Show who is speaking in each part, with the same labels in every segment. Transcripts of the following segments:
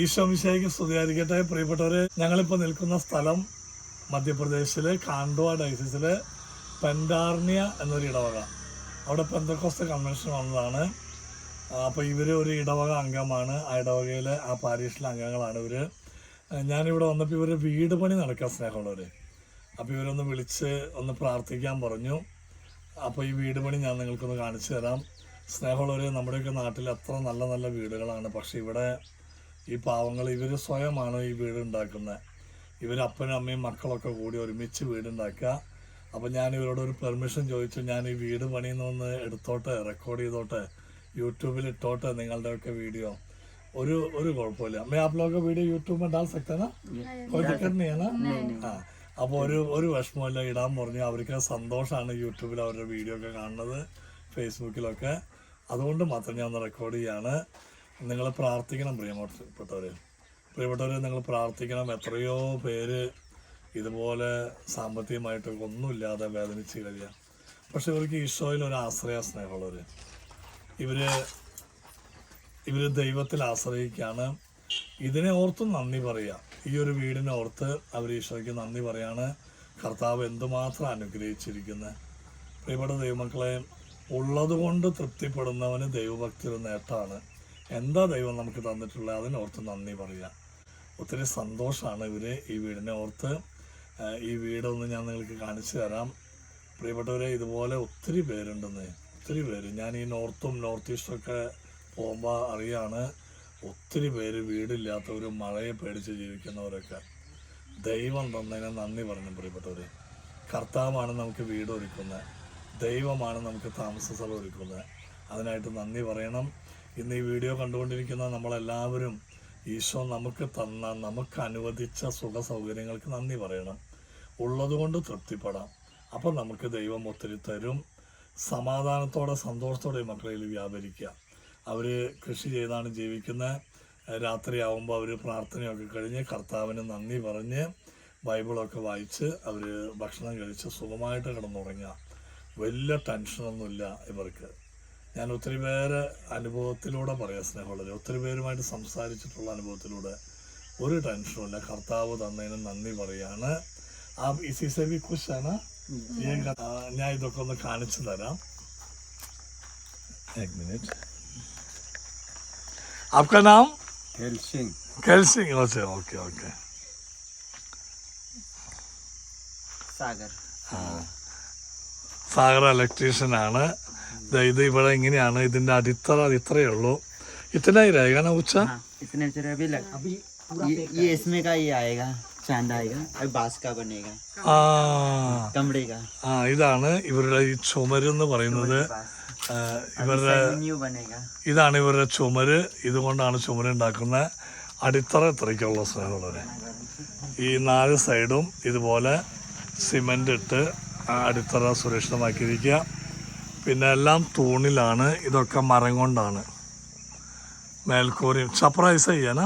Speaker 1: ഈശോ മിശായിക്ക് സ്തുതിയായിരിക്കട്ടെ. പ്രിയപ്പെട്ടവരെ ഞങ്ങളിപ്പോൾ നിൽക്കുന്ന സ്ഥലം മധ്യപ്രദേശിലെ കാണ്ഡുവ ഡൈസിലെ പെൻഡാർണിയ എന്നൊരു ഇടവക. അവിടെ പെന്തക്കോസ്ത കൺവെൻഷൻ വന്നതാണ്. അപ്പോൾ ഇവർ ഒരു ഇടവക അംഗമാണ്. ആ ഇടവകയിലെ ആ പാരീഷിലെ അംഗങ്ങളാണ് ഇവർ ഞാനിവിടെ വന്നപ്പോൾ ഇവർ വീട് പണി നടക്കാൻ സ്നേഹമുള്ളവർ അപ്പോൾ ഇവരൊന്ന് വിളിച്ച് ഒന്ന് പ്രാർത്ഥിക്കാൻ പറഞ്ഞു. അപ്പോൾ ഈ വീട് പണി ഞാൻ നിങ്ങൾക്കൊന്ന് കാണിച്ചു തരാം. സ്നേഹമുള്ളവർ നമ്മുടെയൊക്കെ നാട്ടിൽ അത്ര നല്ല നല്ല വീടുകളാണ്. പക്ഷേ ഇവിടെ ഈ പാവങ്ങൾ ഇവർ സ്വയമാണ് ഈ വീട് ഉണ്ടാക്കുന്നത് ഇവർ അപ്പനും അമ്മയും മക്കളൊക്കെ കൂടി ഒരുമിച്ച് വീടുണ്ടാക്കുക അപ്പോൾ ഞാൻ ഇവരോട് ഒരു പെർമിഷൻ ചോദിച്ചു ഞാൻ ഈ വീട് പണിയുന്നൊന്ന് എടുത്തോട്ടെ റെക്കോർഡ് ചെയ്തോട്ടെ യൂട്യൂബിൽ ഇട്ടോട്ടെ നിങ്ങളുടെയൊക്കെ വീഡിയോ ഒരു ഒരു കുഴപ്പമില്ല मैं आप लोगों का वीडियो यूट्यूब में डाल सकते हैं ना कोई दिक्कत नहीं है ना ആ അപ്പോൾ ഒരു ഒരു വിഷമമില്ല ഇടാൻ പറഞ്ഞു അവർക്ക് സന്തോഷമാണ് യൂട്യൂബിൽ അവരുടെ വീഡിയോ ഒക്കെ കാണുന്നത് ഫേസ്ബുക്കിലൊക്കെ അതുകൊണ്ട് മാത്രം ഞാൻ ഒന്ന് റെക്കോർഡ് ചെയ്യാണ് നിങ്ങൾ പ്രാർത്ഥിക്കണം പ്രിയപ്പെട്ടവർ പ്രിയപ്പെട്ടവർ നിങ്ങൾ പ്രാർത്ഥിക്കണം. എത്രയോ പേര് ഇതുപോലെ സാമ്പത്തികമായിട്ട് ഒന്നുമില്ലാതെ വേദനിച്ച് കഴിയുക പക്ഷെ ഇവർക്ക് ഈശോയിൽ ഒരു ആശ്രയ സ്നേഹമുള്ളവർ ഇവർ ഇവർ ദൈവത്തിൽ ആശ്രയിക്കുകയാണ് ഇതിനെ ഓർത്തും നന്ദി പറയുക ഈ ഒരു വീടിനെ ഓർത്ത് അവർ ഈശോയ്ക്ക് നന്ദി പറയാണ്. കർത്താവ് എന്തുമാത്രം അനുഗ്രഹിച്ചിരിക്കുന്നത് പ്രിയപ്പെട്ട ദൈവമക്കളെ ഉള്ളതുകൊണ്ട് തൃപ്തിപ്പെടുന്നവന് ദൈവഭക്തി ഒരു നേട്ടമാണ്. എന്താ ദൈവം നമുക്ക് തന്നിട്ടുള്ളത്? അതിനോർത്ത് നന്ദി പറയുക. ഒത്തിരി സന്തോഷമാണ് ഇവർ ഈ വീടിനെ ഓർത്ത്. ഈ വീടൊന്ന് ഞാൻ നിങ്ങൾക്ക് കാണിച്ചു തരാം. പ്രിയപ്പെട്ടവരെ ഇതുപോലെ ഒത്തിരി പേരുണ്ടെന്ന്. ഒത്തിരി പേര്. ഞാൻ ഈ നോർത്തും നോർത്ത് ഈസ്റ്റൊക്കെ പോകുമ്പോൾ അറിയാണ് ഒത്തിരി പേര് വീടില്ലാത്തവരും മഴയെ പേടിച്ച് ജീവിക്കുന്നവരൊക്കെ. ദൈവം തന്നതിനെ നന്ദി പറഞ്ഞു പ്രിയപ്പെട്ടവർ കർത്താവാണ് നമുക്ക് വീട് ഒരുക്കുന്നത്. ദൈവമാണ് നമുക്ക് താമസ സ്ഥലം ഒരുക്കുന്നത്. അതിനായിട്ട് നന്ദി പറയണം. ഇന്ന് ഈ വീഡിയോ കണ്ടുകൊണ്ടിരിക്കുന്ന നമ്മളെല്ലാവരും ഈശോ നമുക്ക് തന്ന നമുക്ക് അനുവദിച്ച സുഖ സൗകര്യങ്ങൾക്ക് നന്ദി പറയണം. ഉള്ളതുകൊണ്ട് തൃപ്തിപ്പെടാം. അപ്പോൾ നമുക്ക് ദൈവം ഒത്തിരി തരും. സമാധാനത്തോടെ സന്തോഷത്തോടെ മക്കളിൽ വ്യാപരിക്കുക. അവർ കൃഷി ചെയ്താണ് ജീവിക്കുന്നത് രാത്രിയാവുമ്പോൾ അവർ പ്രാർത്ഥനയൊക്കെ കഴിഞ്ഞ് കർത്താവിന് നന്ദി പറഞ്ഞ് ബൈബിളൊക്കെ വായിച്ച് അവർ ഭക്ഷണം കഴിച്ച് സുഖമായിട്ട് കിടന്നുറങ്ങുക. വലിയ ടെൻഷനൊന്നുമില്ല ഇവർക്ക്. ഞാൻ ഒത്തിരി പേര് അനുഭവത്തിലൂടെ പറയാം സ്നേഹമുള്ളത് ഒത്തിരി പേരുമായിട്ട് സംസാരിച്ചിട്ടുള്ള അനുഭവത്തിലൂടെ ഒരു ടെൻഷനുമില്ല കർത്താവ് തന്നതിന് നന്ദി പറയാണ് ആ ഇസി സെബി ഖുഷാണ് ഞാൻ ഇതൊക്കെ ഒന്ന് കാണിച്ചു തരാം एक मिनट आपका नाम
Speaker 2: हेल सिंह
Speaker 1: कैल Singh okay okay okay
Speaker 2: Sagar
Speaker 1: Sagar electrician ആണ് ദേ ഇത് ഇവിടെ ഇങ്ങനെയാണ് ഇതിന്റെ അടിത്തറ അത് ഇത്രയേ ഉള്ളൂ ഇത്രയായി രേഖന ഉച്ച
Speaker 2: हाँ इतने चेहरे अभी लग अभी ये, ये इसमें का ये आएगा चांद आएगा अभी बांस का बनेगा
Speaker 1: ആ
Speaker 2: कमड़े का
Speaker 1: ആ ഇതാണ് ഇവരുടെ ഈ ചുമരെന്ന് പറയുന്നത് ആ, ഇവരുടെ
Speaker 2: न्यू बनेगा
Speaker 1: ഇതാണ് ഇവരുടെ ചുമര് ഇതുകൊണ്ടാണ് ചുമരുണ്ടാക്കുന്നത് അടിത്തറ ഇത്രയ്ക്കുള്ള സ്നേഹമുള്ളവരെ ഈ നാല് സൈഡും ഇതുപോലെ സിമൻ്റ് ഇട്ട് ആ അടിത്തറ സുരക്ഷിതമാക്കിയിരിക്കുക പിന്നെ എല്ലാം തൂണിലാണ് ഇതൊക്കെ മരം കൊണ്ടാണ് മേൽക്കൂരയും ചപ്രൈസ് ചെയ്യാനാ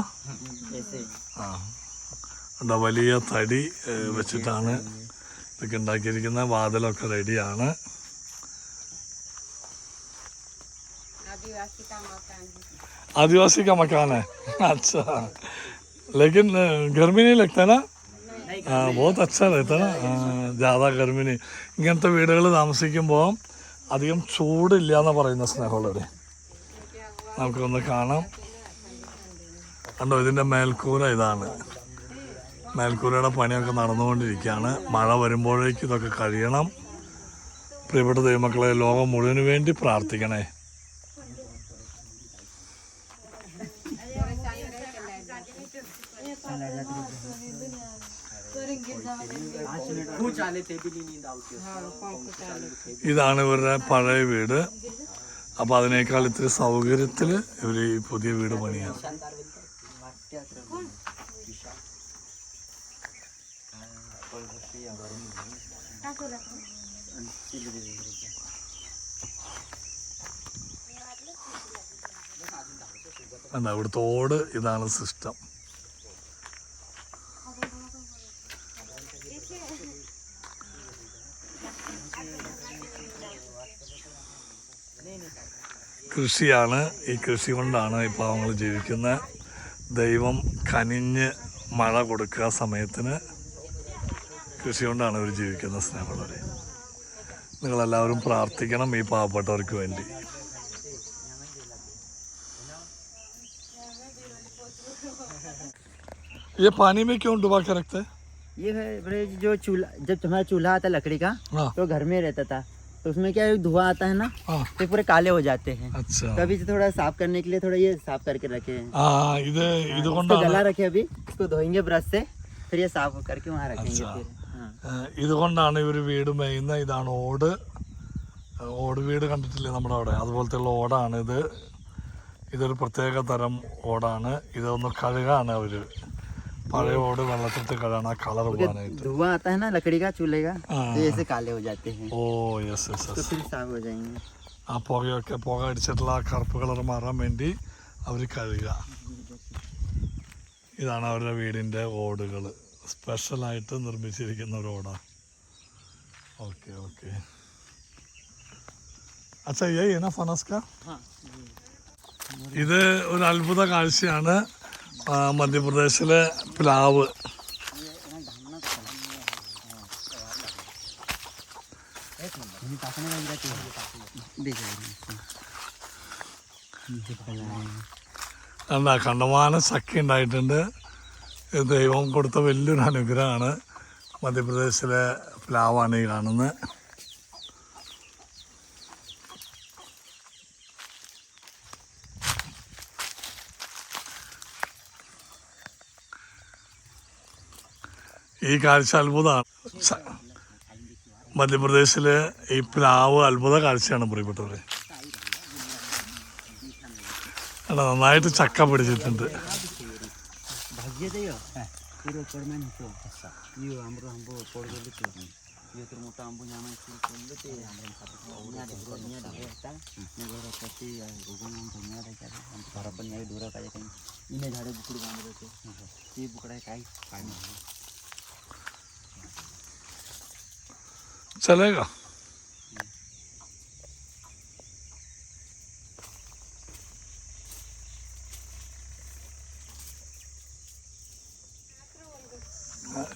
Speaker 2: ऐसे
Speaker 1: ആ എന്താ വലിയ തടി ഏ, വെച്ചിട്ടാണ് ഇതൊക്കെ ഉണ്ടാക്കിയിരിക്കുന്ന വാതിലൊക്കെ റെഡിയാണ്
Speaker 3: आदिवासी का मकान है
Speaker 1: आदिवासी का मकान है अच्छा लेकिन अ, गर्मी नहीं लगता ना हाँ बहुत अच्छा रहता ना हाँ, ज़्यादा गर्मी नहीं ഇങ്ങനത്തെ വീടുകൾ താമസിക്കുമ്പോൾ അധികം ചൂടില്ല എന്ന് പറയുന്ന സ്നേഹമുള്ളവരെ. നമുക്കൊന്ന് കാണാം. കണ്ടോ ഇതിന്റെ മേൽക്കൂര ഇതാണ്. മേൽക്കൂരയുടെ പണിയൊക്കെ നടന്നുകൊണ്ടിരിക്കുകയാണ്. മഴ വരുമ്പോഴേക്കും ഇതൊക്കെ കഴിയണം. പ്രിയപ്പെട്ട ദൈവമക്കളെ ലോകം മുഴുവൻ വേണ്ടി പ്രാർത്ഥിക്കണേ. ഇതാണ് ഇവരുടെ പഴയ വീട്. അപ്പോൾ അതിനേക്കാൾ ഇത്തിരി സൗകര്യത്തിൽ ഇവർ ഈ പുതിയ വീട് പണിയാണ് എന്താ ഇവിടുത്തെ ഓട് ഇതാണ് സിസ്റ്റം. കൃഷിയാണ് ഈ കൃഷി കൊണ്ടാണ് ഈ പാവങ്ങൾ ജീവിക്കുന്നത് ദൈവം കനിഞ്ഞ് മഴ കൊടുക്കുക സമയത്തിന് കൃഷി കൊണ്ടാണ് ഇവർ ജീവിക്കുന്നത് സ്നേഹമുള്ളവരെ നിങ്ങളെല്ലാവരും പ്രാർത്ഥിക്കണം ഈ പാവപ്പെട്ടവർക്ക് വേണ്ടി ये पानी में क्यों डुबा के रखते हैं
Speaker 2: ये है बड़े जो चूल्हा जब तुम्हारा चूल्हा आता लकड़ी का
Speaker 1: हाँ
Speaker 2: तो घर में रहता था तो उसमें क्या है, धुआं आता है ना
Speaker 1: हाँ
Speaker 2: तो पूरे काले हो जाते हैं
Speaker 1: अच्छा
Speaker 2: तो अभी से थोड़ा साफ करने के लिए थोड़ा ये साफ करके रखे हैं
Speaker 1: ആ ഇത്
Speaker 2: इसको
Speaker 1: ഇതുകൊണ്ടാണ്
Speaker 2: जला रखे अभी इसको धोएंगे ब्रश से फिर ये साफ करके वहाँ रखेंगे
Speaker 1: अच्छा।
Speaker 2: फिर हाँ
Speaker 1: ഏഹ് ഇതുകൊണ്ടാണ് ഇവർ വീട് മേയുന്ന ഇതാണ് ഓട് ഏഹ് ഓട് വീട് കണ്ടിട്ടില്ലേ നമ്മുടെ അവിടെ അതുപോലത്തെ ഉള്ള ഓടാണ് ഇത് ഇതൊരു പ്രത്യേക തരം ഓടാണ് ഇതൊന്ന് കഴുകാണ് അവര് പഴയ ഓട് വെള്ളത്തിട്ട് കഴുകാണ് ആ കളർ പോകാനായിട്ട്
Speaker 2: धुआं आता है ना लकड़ी का चूल्हे का
Speaker 1: हाँ।
Speaker 2: तो ऐसे काले हो जाते हैं
Speaker 1: ഓ യെസ് യെസ്
Speaker 2: तो
Speaker 1: യെസ്
Speaker 2: फिर साफ हो जाएंगे
Speaker 1: ആ പുകയൊക്കെ പുക അടിച്ചിട്ടുള്ള ആ കറുപ്പ് കളർ മാറാൻ വേണ്ടി അവർ കഴുകുക ഇതാണ് അവരുടെ വീടിൻ്റെ ഓടുകൾ സ്പെഷ്യലായിട്ട് നിർമ്മിച്ചിരിക്കുന്ന ഒരു ഓടാണ് ഓക്കെ ഓക്കെ അച്ഛാ ഏ എന്നാ ഫനസ്ക
Speaker 2: हाँ
Speaker 1: ഇത് ഒരു അത്ഭുത കാഴ്ചയാണ് ആ, മധ്യപ്രദേശിലെ പ്ലാവ്. എന്താ കണ്ടമാനം ചക്ക ഉണ്ടായിട്ടുണ്ട്. ദൈവം കൊടുത്ത വലിയൊരു അനുഗ്രഹമാണ് മധ്യപ്രദേശിലെ പ്ലാവാണ് ഈ കാണുന്നത്. ഈ കാഴ്ച അത്ഭുതമാണ്. മധ്യപ്രദേശിലെ ഈ പ്ലാവ് അത്ഭുത കാഴ്ചയാണ് പ്രിയപ്പെട്ടവര്. അല്ല നന്നായിട്ട് ചക്ക പിടിച്ചിട്ടുണ്ട്.
Speaker 2: ಬರಬ್ಬನ್ ಎರಡು ದೂರ ಕಾಯಿ ಇನ್ನ ಜಾಡೆ ಬುಕ್ಕಡಿ ಬಂದಿರುತ್ತೆ ಈ ಬುಕ್ಕಡೆ ಕಾಯಿ
Speaker 1: चलेगा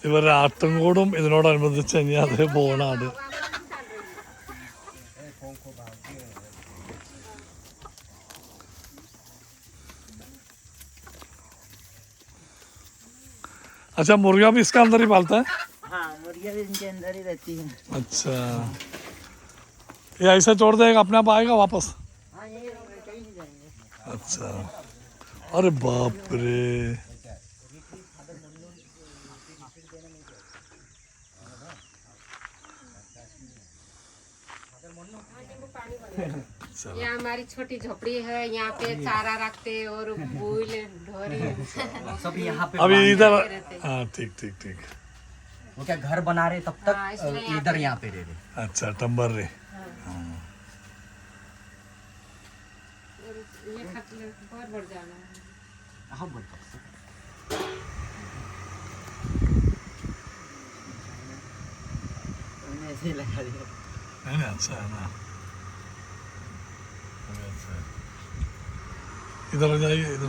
Speaker 1: ഇവരുടെ ആട്ടുംകൂടും ഇതിനോടനുബന്ധിച്ച് ഇനി അത് പോണാണ് अच्छा मुर्गा भी इसका अंदर ही पालता है
Speaker 2: हाँ मुर्गियाँ भी इनके अंदर ही रहती है।
Speaker 1: अच्छा। ये ऐसे छोड़ देगा अपने आप आएगा वापस?
Speaker 2: हाँ ये कहीं नहीं जाएँगे।
Speaker 1: अच्छा। अरे बाप रे।
Speaker 3: हमारी छोटी झोपड़ी है यहाँ पे चारा रखते और भूल ढोरी।
Speaker 4: सब यहाँ पे
Speaker 1: अभी इधर हाँ ठीक ठीक ठीक।
Speaker 4: वो क्या घर बना रहे तब तक इधर यहाँ पे रह रहे।
Speaker 1: अच्छा टम्बर
Speaker 3: रहे। हाँ।,
Speaker 4: हाँ
Speaker 1: नहीं अच्छा है ना। अच्छा इधर जाइए इधर